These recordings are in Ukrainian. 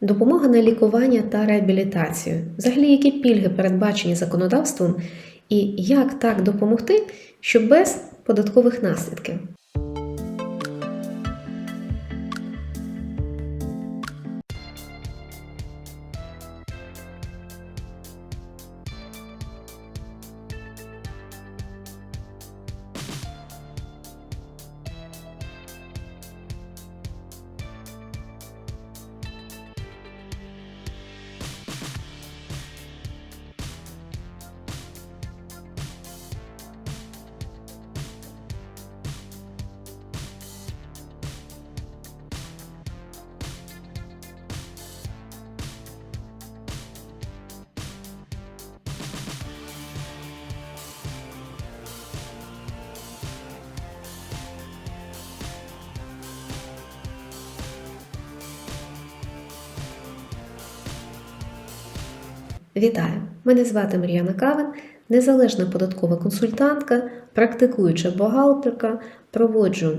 Допомога на лікування та реабілітацію. Взагалі, які пільги передбачені законодавством, і як так допомогти, щоб без податкових наслідків. Вітаю! Мене звати Мар'яна Кавин, незалежна податкова консультантка, практикуюча бухгалтерка, проводжу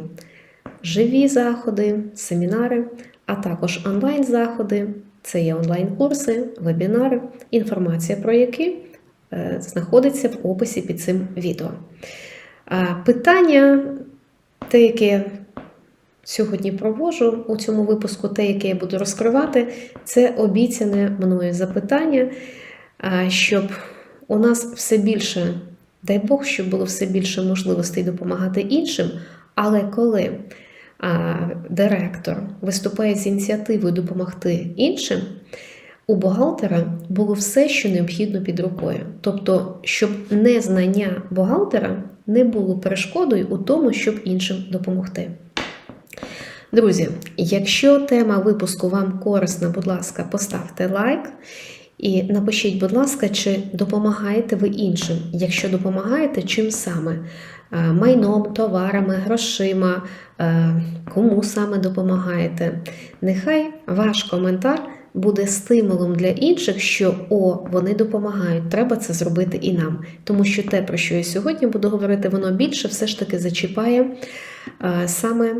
живі заходи, семінари, а також онлайн-заходи. Це є онлайн-курси, вебінари, інформація про які е, знаходиться в описі під цим відео. Питання, те, яке сьогодні проводжу у цьому випуску, те, яке я буду розкривати, це обіцяне мною запитання, щоб у нас все більше, дай Бог, щоб було все більше можливостей допомагати іншим. Але коли а, директор виступає з ініціативою допомогти іншим, у бухгалтера було все, що необхідно під рукою. Тобто, щоб незнання бухгалтера не було перешкодою у тому, щоб іншим допомогти. Друзі, якщо тема випуску вам корисна, будь ласка, поставте лайк і напишіть, будь ласка, чи допомагаєте ви іншим. Якщо допомагаєте, чим саме? Е, Майном, товарами, грошима, е, кому саме допомагаєте? Нехай ваш коментар буде стимулом для інших, що о, вони допомагають, треба це зробити і нам. Тому що те, про що я сьогодні буду говорити, воно більше все ж таки зачіпає е, саме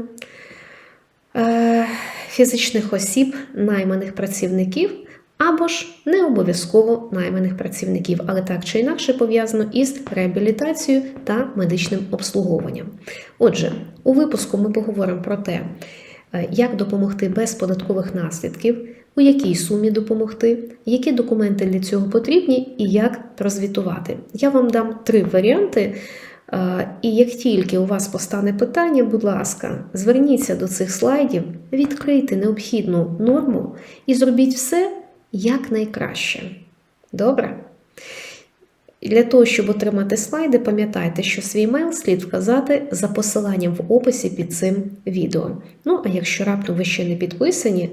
фізичних осіб, найманих працівників, або ж не обов'язково найманих працівників, але так чи інакше пов'язано із реабілітацією та медичним обслуговуванням. Отже, у випуску ми поговоримо про те, е, як допомогти без податкових наслідків, у якій сумі допомогти, які документи для цього потрібні і як розвітувати. Я вам дам три варіанти. Е, І як тільки у вас постане питання, будь ласка, зверніться до цих слайдів, відкрийте необхідну норму і зробіть все якнайкраще. Добре? Для того, щоб отримати слайди, пам'ятайте, що свій мейл слід вказати за посиланням в описі під цим відео. Ну, а якщо раптом ви ще не підписані,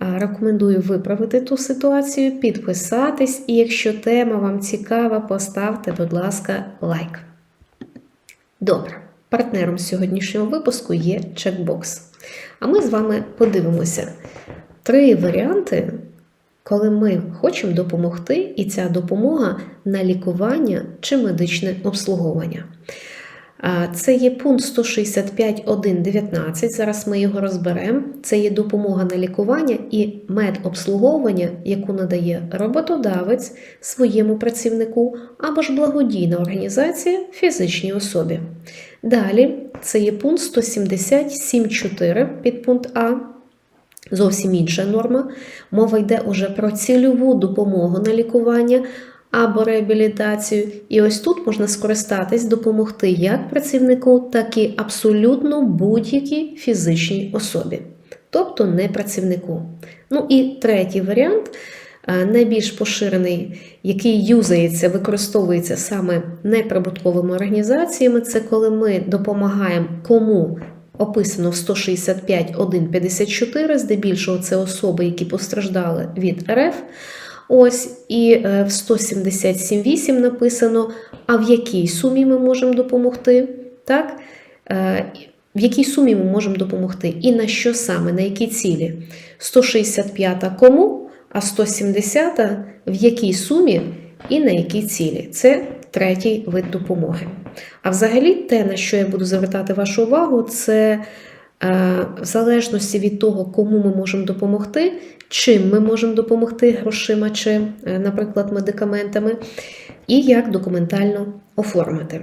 Рекомендую виправити ту ситуацію, підписатись, і якщо тема вам цікава, поставте, будь ласка, лайк. Добре, партнером сьогоднішнього випуску є чекбокс. А ми з вами подивимося три варіанти, коли ми хочемо допомогти, і ця допомога на лікування чи медичне обслуговування. Це є пункт 165.1.19, зараз ми його розберемо. Це є допомога на лікування і медобслуговування, яку надає роботодавець своєму працівнику або ж благодійна організація фізичній особі. Далі це є пункт 177.4 підпункт А. Зовсім інша норма. Мова йде уже про цільову допомогу на лікування або реабілітацію. І ось тут можна скористатись, допомогти як працівнику, так і абсолютно будь-якій фізичній особі, тобто не працівнику. Ну і третій варіант. е, Найбільш поширений, який юзається, використовується саме неприбутковими організаціями, це коли ми допомагаємо кому описано в 165.1.54, здебільшого це особи, які постраждали від РФ. Ось і е, в 177.8 написано, а в якій сумі ми можемо допомогти. Так? Е, В якій сумі ми можемо допомогти? І на що саме, на які цілі? 165 кому, а 170 в якій сумі і на які цілі. Це третій вид допомоги. А взагалі, те, на що я буду звертати вашу увагу, це е, в залежності від того, кому ми можемо допомогти, чим ми можемо допомогти грошима чи, е, наприклад, медикаментами, і як документально оформити.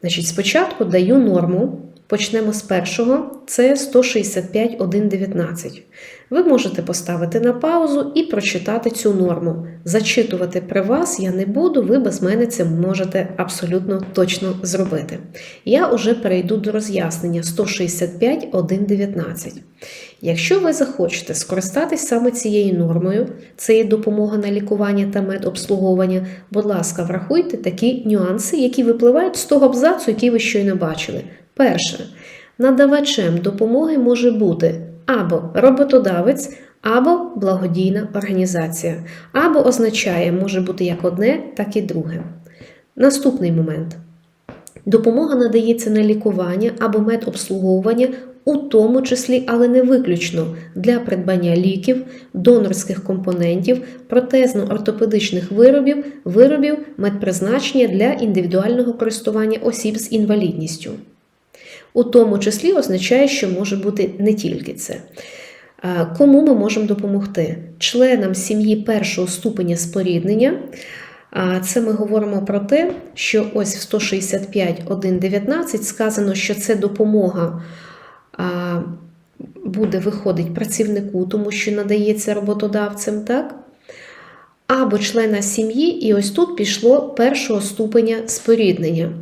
Значить, спочатку даю норму. Почнемо з першого, це 165.1.19. Ви можете поставити на паузу і прочитати цю норму. Зачитувати при вас я не буду, ви без мене це можете абсолютно точно зробити. Я вже перейду до роз'яснення 165.1.19. Якщо ви захочете скористатись саме цією нормою, це є допомога на лікування та медобслуговування, будь ласка, врахуйте такі нюанси, які випливають з того абзацу, який ви щойно бачили. Перше, надавачем допомоги може бути або роботодавець, або благодійна організація, або означає може бути як одне, так і друге. Наступний момент. Допомога надається на лікування або медобслуговування, у тому числі, але не виключно для придбання ліків, донорських компонентів, протезно-ортопедичних виробів, виробів медпризначення для індивідуального користування осіб з інвалідністю. У тому числі означає, що може бути не тільки це. Кому ми можемо допомогти? Членам сім'ї першого ступеня споріднення. Це ми говоримо про те, що ось в 165.1.19 сказано, що це допомога буде виходить працівнику, тому що надається роботодавцем, так? Або члена сім'ї, і ось тут пішло першого ступеня споріднення.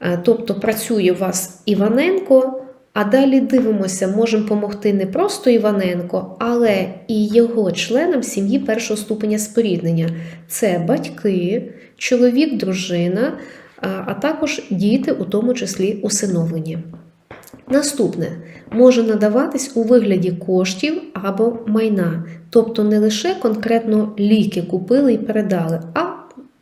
Е, Тобто працює у вас Іваненко, а далі дивимося, можемо допомогти не просто Іваненко, але і його членам сім'ї першого ступеня споріднення. Це батьки, чоловік, дружина, а а також діти, у тому числі усиновлені. Наступне може надаватись у вигляді коштів або майна, тобто не лише конкретно ліки купили і передали, а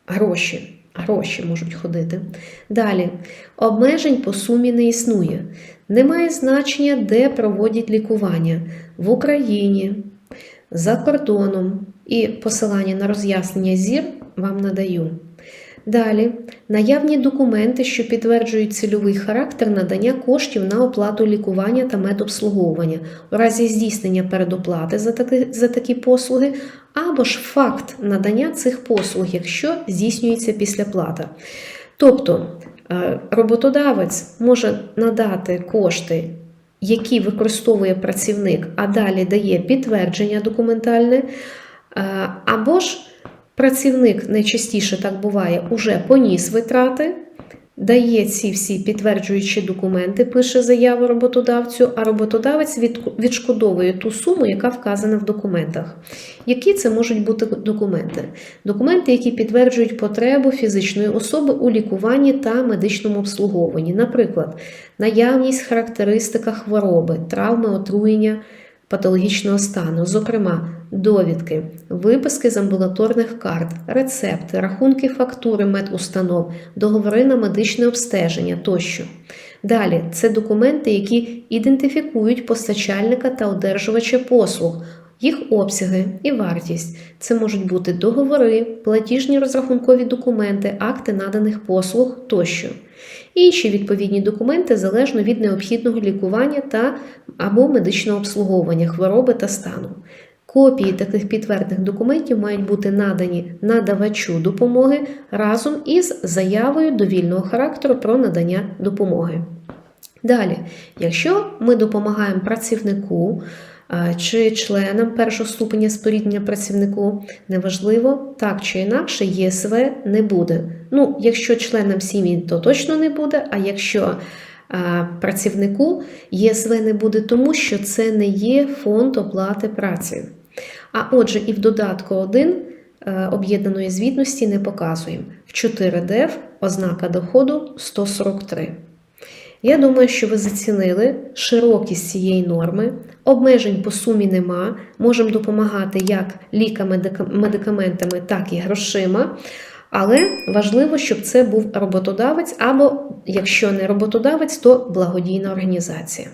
гроші. Гроші можуть ходити. Далі, обмежень по сумі не існує. Немає значення, де проводять лікування в Україні, за кордоном. І посилання на роз'яснення зір вам надаю. Далі, наявні документи, що підтверджують цільовий характер надання коштів на оплату лікування та медобслуговування у разі здійснення передоплати за такі, за такі послуги, або ж факт надання цих послуг, якщо здійснюється післяплата. Тобто е, роботодавець може надати кошти, які використовує працівник, а далі дає підтвердження документальне, е, або ж Працівник найчастіше так буває, уже поніс витрати, дає ці всі підтверджуючі документи, пише заяву роботодавцю, а роботодавець відшкодовує ту суму, яка вказана в документах. Які це можуть бути документи? Документи, які підтверджують потребу фізичної особи у лікуванні та медичному обслуговуванні, наприклад, наявність характеристика хвороби, травми, отруєння патологічного стану, зокрема, довідки, виписки з амбулаторних карт, рецепти, рахунки фактури медустанов, договори на медичне обстеження тощо. Далі це документи, які ідентифікують постачальника та одержувача послуг. Їх обсяги і вартість це можуть бути договори, платіжні розрахункові документи, акти наданих послуг тощо інші відповідні документи залежно від необхідного лікування та або медичного обслуговування хвороби та стану. Копії таких підтверджених документів мають бути надані надавачу допомоги разом із заявою довільного характеру про надання допомоги. Далі, якщо ми допомагаємо працівнику, чи членам першого ступеня споріднення працівнику неважливо, так чи інакше, ЄСВ не буде. Ну, якщо членам сім'ї, то точно не буде, а якщо працівнику ЄСВ не буде, тому що це не є фонд оплати праці. А отже, і в додатку 1 е, об'єднаної звітності не показуємо. В 4 ДЕФ ознака доходу 143. Я думаю, що ви зацінили широкість цієї норми, обмежень по сумі нема, можемо допомагати як ліками, медикаментами, так і грошима. Але важливо, щоб це був роботодавець, або, якщо не роботодавець, то благодійна організація.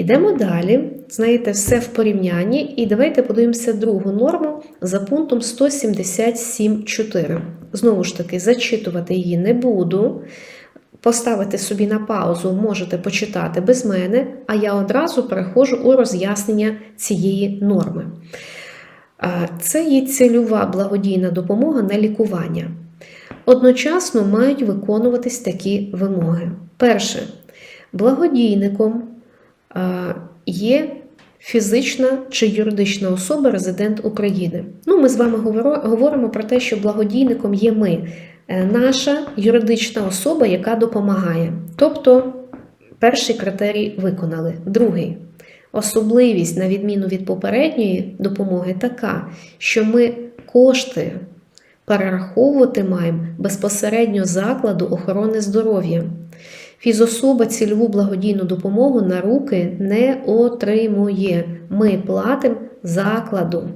Ідемо далі. Знаєте, все в порівнянні, і давайте подивимося другу норму за пунктом 177.4. Знову ж таки, зачитувати її не буду. поставити собі на паузу, можете почитати без мене, а я одразу переходжу у роз'яснення цієї норми. Це є цільова благодійна допомога на лікування. Одночасно мають виконуватись такі вимоги. Перше, благодійником є фізична чи юридична особа, резидент України. Ну, ми з вами говоримо про те, що благодійником є ми, е, наша юридична особа, яка допомагає. Тобто, перший критерій виконали. Другий. Особливість, на відміну від попередньої допомоги, така, що ми кошти перераховувати маємо безпосередньо закладу охорони здоров'я. Фізособа цільову благодійну допомогу на руки не отримує. Ми платимо закладу.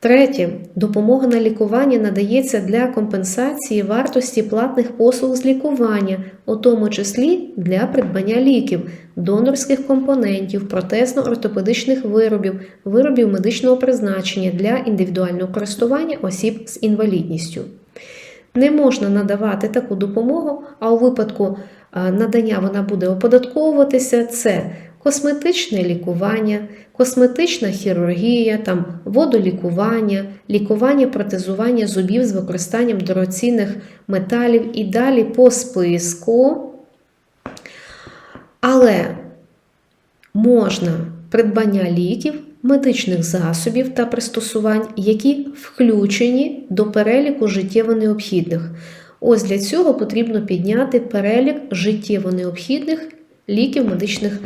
Третє. Допомога на лікування надається для компенсації вартості платних послуг з лікування, у тому числі для придбання ліків, донорських компонентів, протезно-ортопедичних виробів, виробів медичного призначення для індивідуального користування осіб з інвалідністю. Не можна надавати таку допомогу, а у випадку надання вона буде оподатковуватися. Це косметичне лікування, косметична хірургія, там, водолікування, лікування протезування зубів з використанням дорогоцінних металів і далі по списку. Але можна придбання ліків, медичних засобів та пристосувань, які включені до переліку життєво необхідних. Ось для цього потрібно підняти перелік життєво необхідних ліків медичних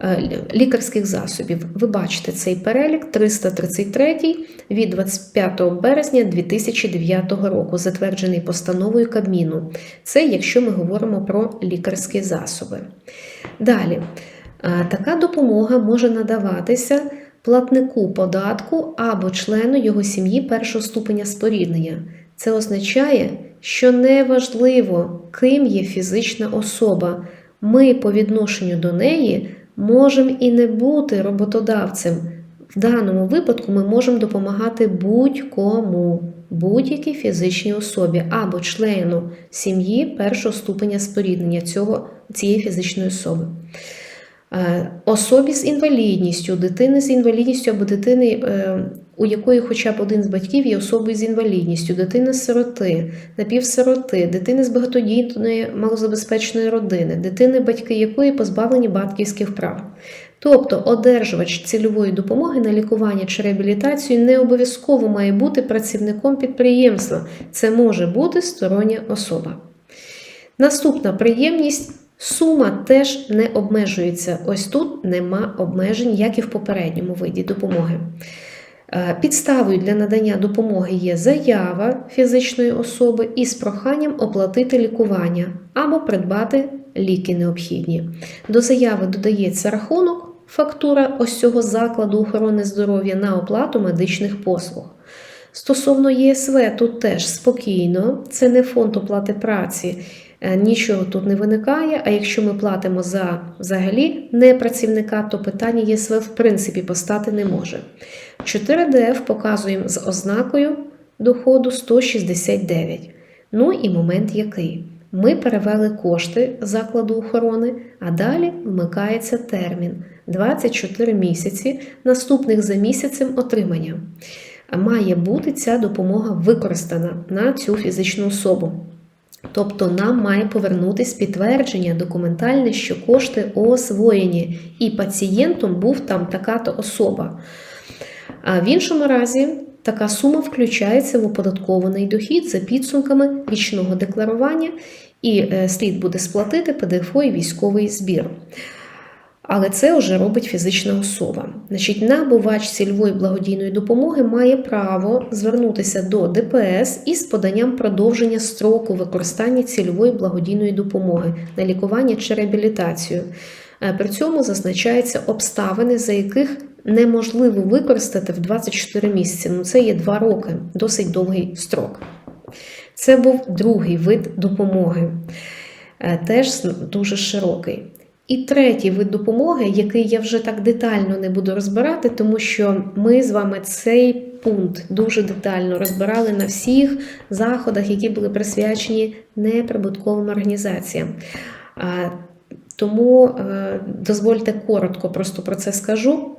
е, лікарських засобів. Ви бачите цей перелік 333 від 25 березня 2009 року, затверджений постановою Кабміну. Це якщо ми говоримо про лікарські засоби. Далі, е, така допомога може надаватися платнику податку або члену його сім'ї першого ступеня споріднення. Це означає, що неважливо, ким є фізична особа, ми по відношенню до неї можемо і не бути роботодавцем. В даному випадку ми можемо допомагати будь-кому, будь-якій фізичній особі або члену сім'ї першого ступеня споріднення цього, цієї фізичної особи. Е, Особі з інвалідністю, дитини з інвалідністю або дитини, е, у якої хоча б один з батьків є особою з інвалідністю, дитини-сироти, напівсироти, дитини з багатодітної малозабезпеченої родини, дитини, батьки якої позбавлені батьківських прав. Тобто одержувач цільової допомоги на лікування чи реабілітацію не обов'язково має бути працівником підприємства, це може бути стороння особа. Наступна приємність. Сума теж не обмежується. Ось тут нема обмежень, як і в попередньому виді допомоги. Е, Підставою для надання допомоги є заява фізичної особи із проханням оплатити лікування або придбати ліки необхідні. До заяви додається рахунок, фактура ось цього закладу охорони здоров'я на оплату медичних послуг. Стосовно ЄСВ, тут теж спокійно, це не фонд оплати праці. Е, Нічого тут не виникає, а якщо ми платимо за взагалі не працівника, то питання ЄСВ в принципі постати не може. 4ДФ показуємо з ознакою доходу 169. Ну і момент який? Ми перевели кошти закладу охорони, а далі вмикається термін 24 місяці, наступних за місяцем отримання. Має бути ця допомога використана на цю фізичну особу. Тобто нам має повернутись підтвердження документальне, що кошти освоєні, і пацієнтом був там така-то особа. А в іншому разі така сума включається в оподаткований дохід за підсумками річного декларування, і е, слід буде сплатити ПДФО і військовий збір. Але це вже робить фізична особа. Значить, набувач цільової благодійної допомоги має право звернутися до ДПС із поданням продовження строку використання цільової благодійної допомоги на лікування чи реабілітацію. Е, При цьому зазначаються обставини, за яких неможливо використати в 24 місяці. Ну, це є 2 роки, досить довгий строк. Це був другий вид допомоги, е, теж дуже широкий. І третій вид допомоги, який я вже так детально не буду розбирати, тому що ми з вами цей пункт дуже детально розбирали на всіх заходах, які були присвячені неприбутковим організаціям. Тому е, дозвольте коротко просто про це скажу.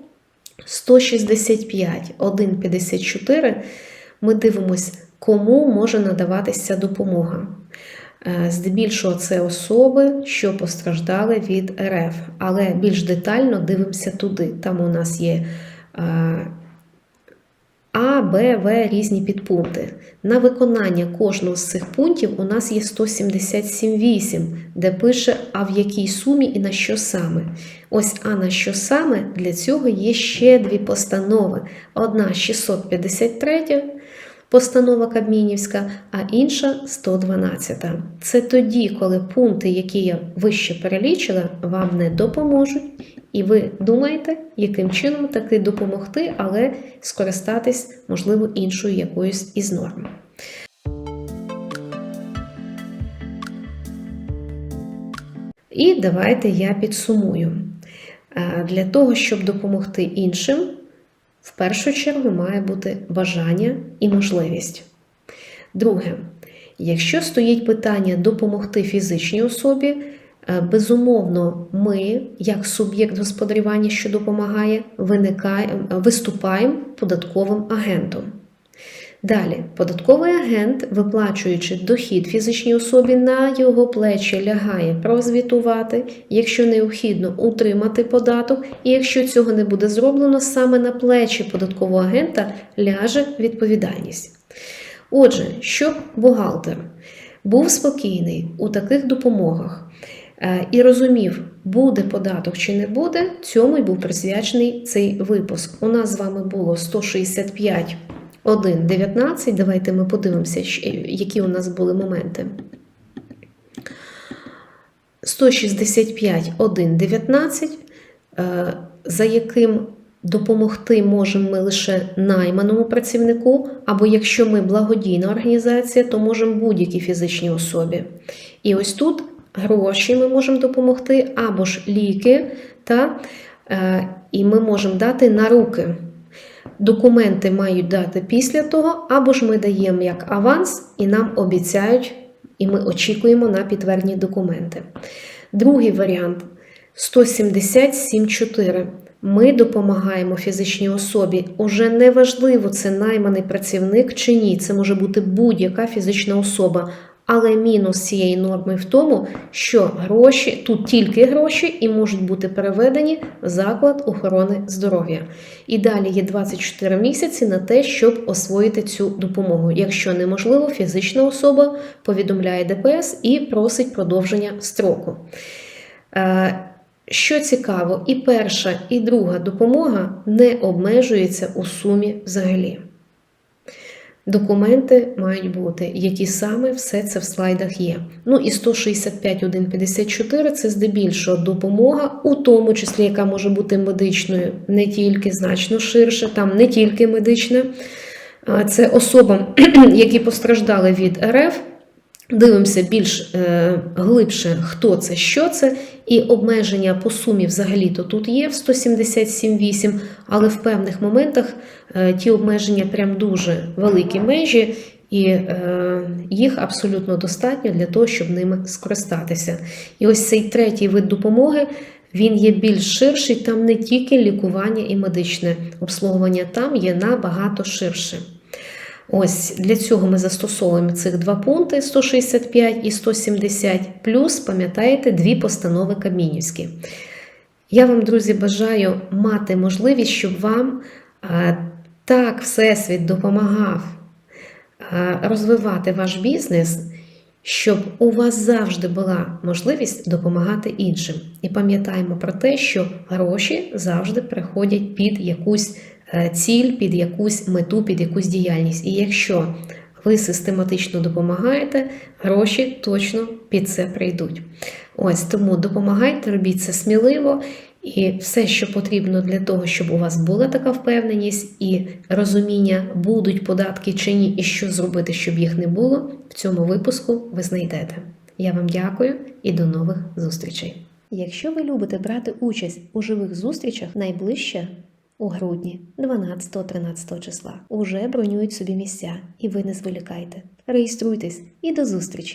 165, 154 ми дивимось, кому може надаватися допомога. Е, Здебільшого це особи, що постраждали від РФ, але більш детально дивимося туди. Там у нас є е, А, Б, В різні підпункти. На виконання кожного з цих пунктів у нас є 177.8, де пише, а в якій сумі і на що саме. Ось а на що саме для цього є ще дві постанови. Одна 653 постанова Кабмінівська, а інша 112. Це тоді, коли пункти, які я вище перелічила, вам не допоможуть, і ви думаєте, яким чином таки допомогти, але скористатись, можливо, іншою якоюсь із норм. І давайте я підсумую. Е, Для того, щоб допомогти іншим, в першу чергу має бути бажання і можливість. Друге, якщо стоїть питання допомогти фізичній особі, безумовно, ми, як суб'єкт господарювання, що допомагає, виникає, виступаємо податковим агентом. Далі, податковий агент, виплачуючи дохід фізичній особі, на його плечі лягає прозвітувати, якщо необхідно утримати податок, і якщо цього не буде зроблено, саме на плечі податкового агента ляже відповідальність. Отже, щоб бухгалтер був спокійний у таких допомогах е, і розумів, буде податок чи не буде, цьому й був присвячений цей випуск. У нас з вами було 165 1,19. Давайте ми подивимося, які у нас були моменти. 165, 1,19, е, за яким допомогти можемо ми лише найманому працівнику, або якщо ми благодійна організація, то можемо будь-якій фізичній особі. І ось тут гроші ми можемо допомогти, або ж ліки, та, е, і ми можемо дати на руки. Документи мають дати після того, або ж ми даємо як аванс, і нам обіцяють, і ми очікуємо на підтверджені документи. Другий варіант 177.4. Ми допомагаємо фізичній особі. Уже неважливо, це найманий працівник чи ні. Це може бути будь-яка фізична особа. Але мінус цієї норми в тому, що гроші тут тільки гроші і можуть бути переведені в заклад охорони здоров'я. І далі є 24 місяці на те, щоб освоїти цю допомогу. Якщо неможливо, фізична особа повідомляє ДПС і просить продовження строку. Е, що цікаво, і перша, і друга допомога не обмежується у сумі взагалі. Документи мають бути, які саме все це в слайдах є. Ну і 165.154 це здебільшого допомога, у тому числі, яка може бути медичною, не тільки значно ширше, там не тільки медична, це особам, які постраждали від РФ. Дивимося більш е, глибше, хто це, що це, і обмеження по сумі взагалі-то тут є в 177,8, але в певних моментах е, ті обмеження прям дуже великі межі, і е, їх абсолютно достатньо для того, щоб ними скористатися. І ось цей третій вид допомоги. Він є більш ширший, там не тільки лікування і медичне обслуговування, там є набагато ширше. Ось для цього ми застосовуємо цих два пункти 165 і 170, плюс, пам'ятаєте, дві постанови Камінівські. Я вам, друзі, бажаю мати можливість, щоб вам так Всесвіт допомагав розвивати ваш бізнес, щоб у вас завжди була можливість допомагати іншим. І пам'ятаємо про те, що гроші завжди приходять під якусь. Е, ціль під якусь мету, під якусь діяльність. І якщо ви систематично допомагаєте, гроші точно під це прийдуть. Ось тому допомагайте, робіть це сміливо. І все, що потрібно для того, щоб у вас була така впевненість і розуміння, будуть податки чи ні, і що зробити, щоб їх не було, в цьому випуску ви знайдете. Я вам дякую і до нових зустрічей! Якщо ви любите брати участь у живих зустрічах, найближче у грудні 12-13 числа уже бронюють собі місця, і ви не зволікайте. Реєструйтесь і до зустрічі!